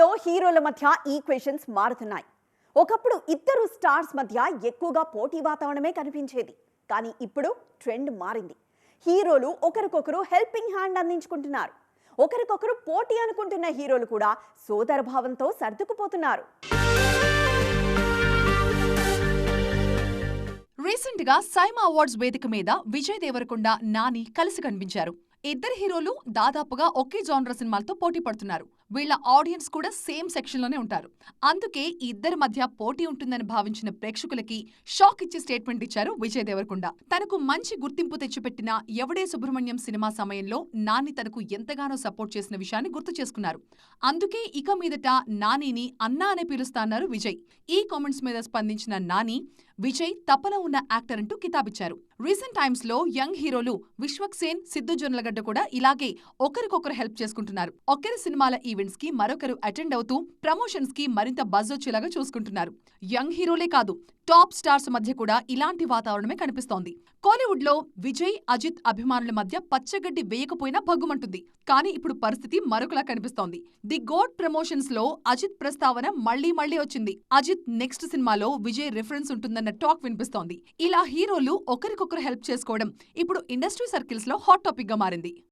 లో హీరోల మధ్య ఈక్వేషన్స్ మారుతున్నాయి. ఒకప్పుడు ఇద్దరు స్టార్స్ మధ్య ఎక్కువగా పోటీ వాతావరణమే కనిపించేది. కానీ ఇప్పుడు ట్రెండ్ మారింది. హీరోలు ఒకరికొకరు హెల్పింగ్ హ్యాండ్ అందించుకుంటున్నారు. ఒకరికొకరు పోటీ అనుకుంటున్న హీరోలు కూడా సోదరభావంతో సర్దుకుపోతున్నారు. రీసెంట్గా సైమా అవార్డ్స్ వేదిక మీద విజయ్ దేవరకొండ నాని కలిసి కనిపించారు. ఇద్దరు హీరోలు దాదాపుగా ఒకే జానర్ సినిమాలతో పోటీ పడుతున్నారు. వీళ్ళ ఆడియన్స్ కూడా సేమ్ సెక్షన్లోనే ఉంటారు. అందుకే ఈ ఇద్దరి మధ్య పోటీ ఉంటుందని భావించిన ప్రేక్షకులకి షాక్ ఇచ్చే స్టేట్మెంట్ ఇచ్చారు విజయ్ దేవరకొండ. తనకు మంచి గుర్తింపు తెచ్చిపెట్టిన ఎవడే సుబ్రహ్మణ్యం సినిమా సమయంలో నాని తనకు ఎంతగానో సపోర్ట్ చేసిన విషయాన్ని గుర్తు చేసుకున్నారు. అందుకే ఇక మీదట నానిని అన్నా అనే పిలుస్తాన్నారు విజయ్. ఈ కామెంట్స్ మీద స్పందించిన నాని విజయ్ తపన ఉన్న యాక్టర్ అంటూ కితాబిచ్చారు. రీసెంట్ టైమ్స్లో యంగ్ హీరోలు విశ్వక్ సేన్ సిద్ధు జొన్నలగడ్డ కూడా ఇలాగే ఒకరికొకరు హెల్ప్ చేసుకుంటున్నారు. ఒకరి సినిమాల ఈవెంట్స్కి మరొకరు అటెండ్ అవుతూ ప్రమోషన్స్కి మరింత బజ్ వచ్చేలాగా చూసుకుంటున్నారు. యంగ్ హీరోలే కాదు టాప్ స్టార్స్ మధ్య కూడా ఇలాంటి వాతావరణమే కనిపిస్తోంది. కోలీవుడ్లో విజయ్ అజిత్ అభిమానుల మధ్య పచ్చగడ్డి వేయకపోయినా భగ్గుమంటుంది. కానీ ఇప్పుడు పరిస్థితి మరొకలా కనిపిస్తోంది. ది గోడ్ ప్రమోషన్స్లో అజిత్ ప్రస్తావన మళ్ళీ మళ్ళీ వచ్చింది. అజిత్ నెక్స్ట్ సినిమాలో విజయ్ రిఫరెన్స్ ఉంటుందన్న టాక్ వినిపిస్తోంది. ఇలా హీరోలు ఒకరికొకరు హెల్ప్ చేసుకోవడం ఇప్పుడు ఇండస్ట్రీ సర్కిల్స్లో హాట్ టాపిక్గా మారింది.